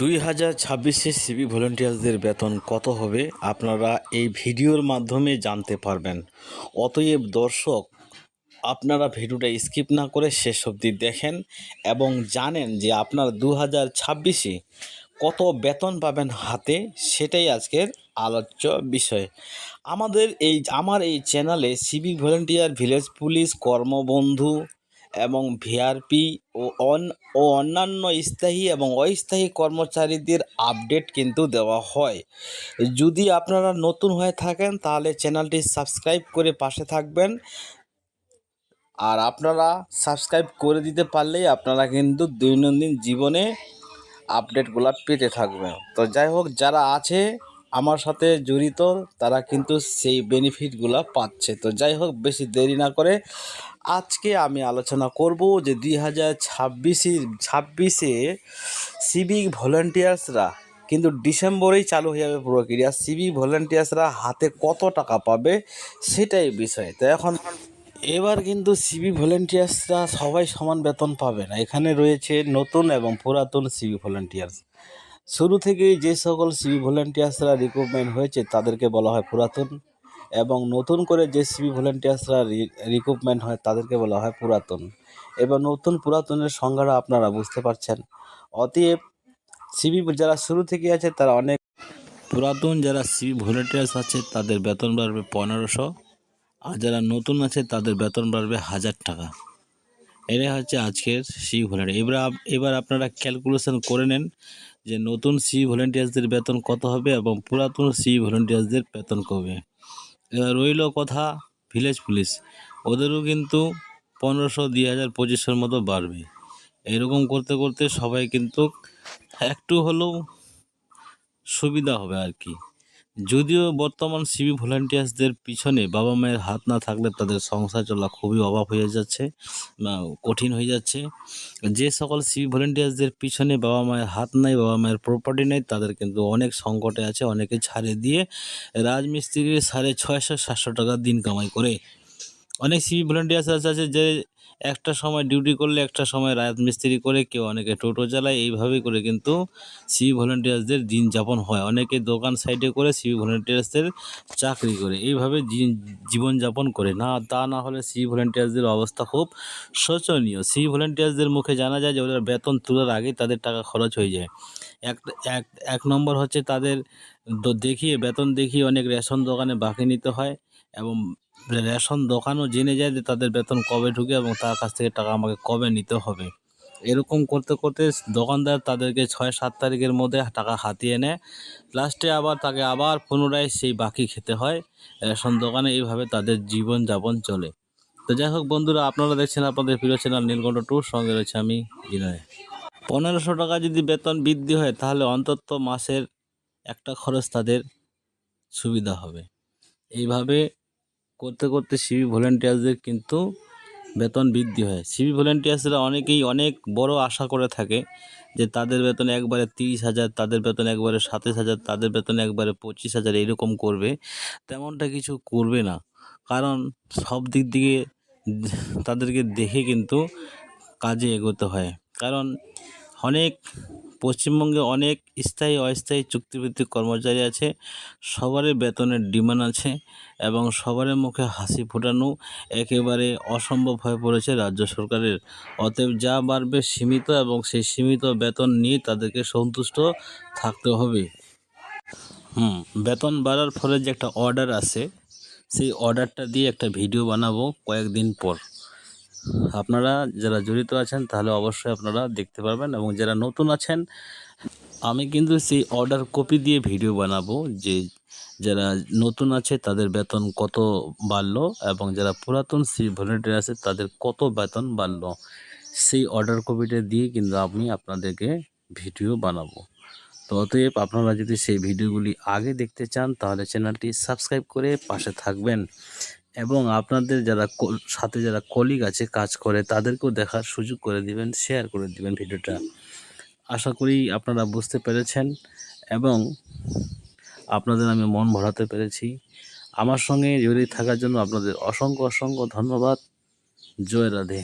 দুই হাজার ছাব্বিশে সিবি ভলেন্টিয়ারদের বেতন কত হবে আপনারা এই ভিডিওর মাধ্যমে জানতে পারবেন। অতএব দর্শক, আপনারা ভিডিওটা স্কিপ না করে শেষ অবধি দেখেন এবং জানেন যে আপনার দু হাজার ছাব্বিশে কত বেতন পাবেন হাতে, সেটাই আজকের আলোচ্য বিষয়। আমাদের এই, আমার এই চ্যানেলে civic volunteer, village police, Karmabandhu এবং ভিআরপি ও অন, ও অন্যান্য স্থায়ী এবং অস্থায়ী কর্মচারীদের আপডেট কিন্তু দেওয়া হয়। যদি আপনারা নতুন হয়ে থাকেন, তাহলে চ্যানেলটি সাবস্ক্রাইব করে পাশে থাকবেন। আর আপনারা সাবস্ক্রাইব করে দিতে পারলেই আপনারা কিন্তু দৈনন্দিন জীবনে আপডেটগুলো পেতে থাকবেন। তো যাই হোক, যারা আছে আমার সাথে জড়িত, তারা কিন্তু সেই বেনিফিটগুলো পাচ্ছে। তো যাই হোক, বেশি দেরি না করে আজকে আমি আলোচনা করব যে দুই হাজার ছাব্বিশে ছাব্বিশে সিভিক ভলেন্টিয়ার্সরা কিন্তু ডিসেম্বরেই চালু হয়ে যাবে প্রক্রিয়া। সিভিক ভলেন্টিয়ার্সরা হাতে কত টাকা পাবে সেটাই বিষয়। তো এখন এবার কিন্তু সিবি ভলেন্টিয়ার্সরা সবাই সমান বেতন পাবে না। এখানে রয়েছে নতুন এবং পুরাতন সিবি ভলেন্টিয়ার্স শুরু থেকেই যে সকল সিবি ভলেন্টিয়ার্সরা রিক্রুটমেন্ট হয়েছে তাদেরকে বলা হয় পুরাতন। এবং নতুন করে যে সিবি ভলেন্টিয়ার্সরা রিক্রুটমেন্ট হয় তাদেরকে বলা হয় পুরাতন। এবার নতুন পুরাতনের সংজ্ঞাটা আপনারা বুঝতে পারছেন। অতএব সিবি যারা শুরু থেকে আছে তারা অনেক পুরাতন যারা সিবি ভলেন্টিয়ার্স আছে তাদের বেতন বাড়বে পনেরোশো, আর যারা নতুন আছে তাদের বেতন বাড়বে হাজার টাকা। এটাই হচ্ছে আজকের সি ভলেন্টিয়ার এবার এবার আপনারা ক্যালকুলেশন করে নেন যে নতুন সি ভলেন্টিয়ার্সদের বেতন কত হবে এবং পুরাতন সি ভলেন্টিয়ার্সদের বেতন কবে। রইল কথা ভিলেজ পুলিশ। ওদেরও কিন্তু পনেরোশো দুই হাজার পঁচিশশোর মতো বাড়বে। এরকম করতে করতে সবাই কিন্তু একটু হলেও সুবিধা হবে আর কি। যদিও বর্তমান সিভি ভলান্টিয়ার্সদের পিছনে বাবা মায়ের হাত না থাকলে তাদের সংসার চলা খুবই অভাব হয়ে যাচ্ছে কঠিন হয়ে যাচ্ছে। যে সকল সিভি ভলেন্টিয়ার্সদের পিছনে বাবা মায়ের হাত নাই, বাবা মায়ের প্রপার্টি নেই, তাদের কিন্তু অনেক সংকটে আছে, অনেকে ছাড়ে দিয়ে রাজমিস্ত্রির সাড়ে ছয়শো সাতশো টাকা দিন কামাই করে অনেক সিভি ভলেন্টিয়ার্স আছে যে একটা সময় ডিউটি করলে একটা সময় রাজমিস্ত্রি করে কেউ অনেকে টোটো চালায়, এইভাবে করে কিন্তু সিভি ভলেন্টিয়ার্সদের দিন যাপন হয়। অনেকে দোকান সাইডে করে সিভি ভলেন্টিয়ার্সদের চাকরি করে। এইভাবে জীবনযাপন করে। না, তা না হলে সিভি ভলেন্টিয়ার্সদের অবস্থা খুব শোচনীয়। সিভি ভলেন্টিয়ার্সদের মুখে জানা যায় যে ওদের বেতন তোলার আগেই তাদের টাকা খরচ হয়ে যায়। এক এক এক নম্বর হচ্ছে তাদের দেখিয়ে, বেতন দেখিয়ে অনেক রেশন দোকানে বাকি নিতে হয় এবং রেশন দোকানও জেনে যায় যে তাদের বেতন কবে ঢুকে এবং তার কাছ থেকে টাকা আমাকে কবে নিতে হবে। এরকম করতে করতে দোকানদার তাদেরকে ছয় সাত তারিখের মধ্যে টাকা হাতিয়ে নেয়। লাস্টে আবার তাকে আবার পুনরায় সেই বাকি খেতে হয়। রেশন দোকানে এইভাবে তাদের জীবন যাপন চলে। তো যাই হোক বন্ধুরা, আপনারা দেখছেন আপনাদের প্রিয় চ্যানেল নীলকণ্ঠ টুর, সঙ্গে রয়েছে আমি বিনয়। পনেরোশো টাকা যদি বেতন বৃদ্ধি হয়, তাহলে অন্তত মাসের একটা খরচ তাদের সুবিধা হবে। এইভাবে করতে করতে সিভি ভলেন্টিয়ার্সদের কিন্তু বেতন বৃদ্ধি হয়। সিভি ভলেন্টিয়ার্সরা অনেকেই অনেক বড় আশা করে থাকে যে তাদের বেতন একবারে তিরিশ হাজার, তাদের বেতন একবারে সাতাশ হাজার, তাদের বেতন একবারে পঁচিশ হাজার এরকম করবে। তেমনটা কিছু করবে না। কারণ সব দিক দিকে তাদেরকে দেখে কিন্তু কাজে এগোতে হয়। কারণ অনেক পশ্চিমবঙ্গে অনেক স্থায়ী, অস্থায়ী চুক্তিভিত্তিক কর্মচারী আছে। সবারই বেতনের ডিমান্ড আছে এবং সবার মুখে হাসি ফোটানো একেবারে অসম্ভব হয়ে পড়েছে রাজ্য সরকারের। অতএব যা বাড়বে সীমিত এবং সেই সীমিত বেতন নিয়ে তাদেরকে সন্তুষ্ট থাকতে হবে। হুম, বেতন বাড়ার ফলে যে একটা অর্ডার আছে, সেই অর্ডারটা দিয়ে একটা ভিডিও বানাবো কয়েকদিন পর। আপনারা যারা জড়িত আছেন, তাহলে অবশ্যই আপনারা দেখতে পারবেন এবং যারা নতুন আছেন, আমি কিন্তু সেই অর্ডার কপি দিয়ে ভিডিও বানাবো যে যারা নতুন আছে, তাদের বেতন কত বাড়লো এবং যারা পুরাতন সি ভলেন্টিয়ার আছে, তাদের কত বেতন বাড়লো। সেই অর্ডার কপিটা দিয়ে কিন্তু আমি আপনাদেরকে ভিডিও বানাবো। তো অতএব আপনারা যদি সেই ভিডিওগুলি আগে দেখতে চান, তাহলে চ্যানেলটি সাবস্ক্রাইব করে পাশে থাকবেন। এবং আপনাদের যারা সাথে যারা কলিগ আছে, কাজ করে, তাদেরকেও দেখার সুযোগ করে দিবেন শেয়ার করে দিবেন ভিডিওটা। আশা করি আপনারা বুঝতে পেরেছেন এবং আপনাদের আমি মন ভরাতে পেরেছি। আমার সঙ্গে জড়িয়ে থাকার জন্য আপনাদের অসংখ্য অসংখ্য ধন্যবাদ। জয় রাধে।